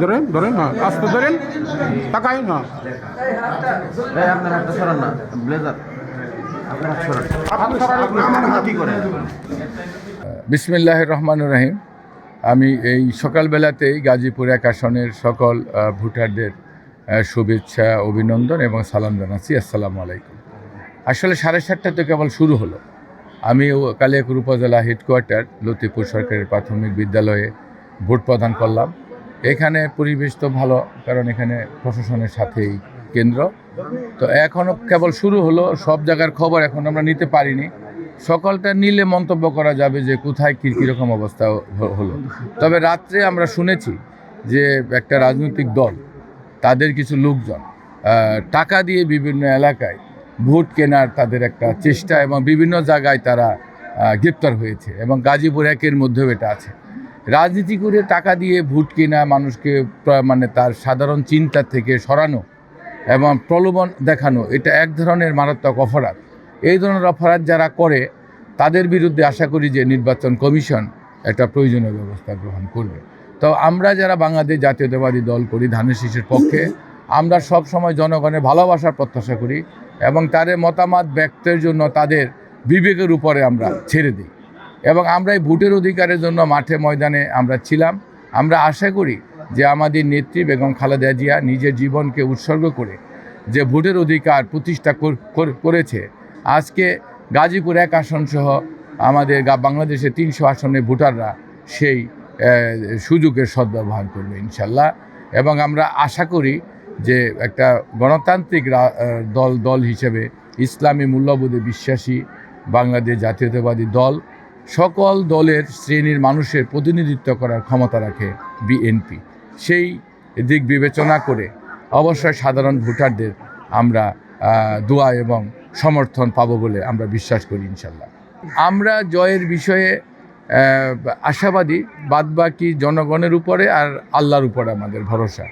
ধরেন ধরেন হ্যাঁ আস্তে ধরেন তাকাই এই আপনার হাতটা সরান না ব্লেজার। আপনার হাত সরান। কি করেন? বিসমিল্লাহ রহমান রাহিম। আমি এই সকালবেলাতেই গাজীপুর এক আসনের সকল ভোটারদের শুভেচ্ছা, অভিনন্দন এবং সালাম জানাচ্ছি। আসসালামু আলাইকুম। আসলে সাড়ে সাতটা তো কেবল শুরু হলো। আমি কালিয়াকুর উপজেলা হেডকোয়ার্টার লতিপুর সরকারি প্রাথমিক বিদ্যালয়ে ভোট প্রদান করলাম। এখানে পরিবেশ তো ভালো, কারণ এখানে প্রশাসনের সাথেই কেন্দ্র। তো এখনও কেবল শুরু হলো, সব জায়গার খবর এখন আমরা নিতে পারিনি। সকলটা নিলে মন্তব্য করা যাবে যে কোথায় কী, কীরকম অবস্থা হলো। তবে রাত্রে আমরা শুনেছি যে একটা রাজনৈতিক দল তাদের কিছু লোকজন টাকা দিয়ে বিভিন্ন এলাকায় ভোট কেনার তাদের একটা চেষ্টা এবং বিভিন্ন জায়গায় তারা গ্রেপ্তার হয়েছে এবং গাজীপুর একের মধ্যেও এটা আছে। রাজনীতি করে টাকা দিয়ে ভোট কেনা মানুষকে মানে তার সাধারণ চিন্তা থেকে সরানো এবং প্রলোভন দেখানো, এটা এক ধরনের মারাত্মক অপরাধ। এই ধরনের অপরাধ যারা করে, তাদের বিরুদ্ধে আশা করি যে নির্বাচন কমিশন একটা প্রয়োজনীয় ব্যবস্থা গ্রহণ করবে। তো আমরা যারা বাংলাদেশ জাতীয়তাবাদী দল করি, ধানের শীষের পক্ষে, আমরা সব সময় জনগণের ভালোবাসার প্রত্যাশা করি এবং তাদের মতামত ব্যক্তের জন্য তাদের বিবেকের উপরে আমরা ছেড়ে দিই। এবং আমরা এই ভোটের অধিকারের জন্য মাঠে ময়দানে আমরা ছিলাম। আমরা আশা করি যে আমাদের নেত্রী বেগম খালেদা জিয়া নিজের জীবনকে উৎসর্গ করে যে ভোটের অধিকার প্রতিষ্ঠা কর- কর- করেছে, আজকে গাজীপুর এক আসন সহ আমাদের বাংলাদেশের তিনশো আসনে ভোটাররা সেই সুযোগের সদ্ব্যবহার করবে ইনশাল্লাহ। এবং আমরা আশা করি যে একটা গণতান্ত্রিক দল দল হিসেবে ইসলামী মূল্যবোধে বিশ্বাসী বাংলাদেশ জাতীয়তাবাদী দল সকল দলের শ্রেণির মানুষের প্রতিনিধিত্ব করার ক্ষমতা রাখে বিএনপি। সেই দিক বিবেচনা করে অবশ্যই সাধারণ ভোটারদের আমরা দোয়া এবং সমর্থন পাবো বলে আমরা বিশ্বাস করি ইনশাল্লাহ। আমরা জয়ের বিষয়ে আশাবাদী বাদবাকি জনগণের উপরে আর আল্লাহর উপরে আমাদের ভরসা।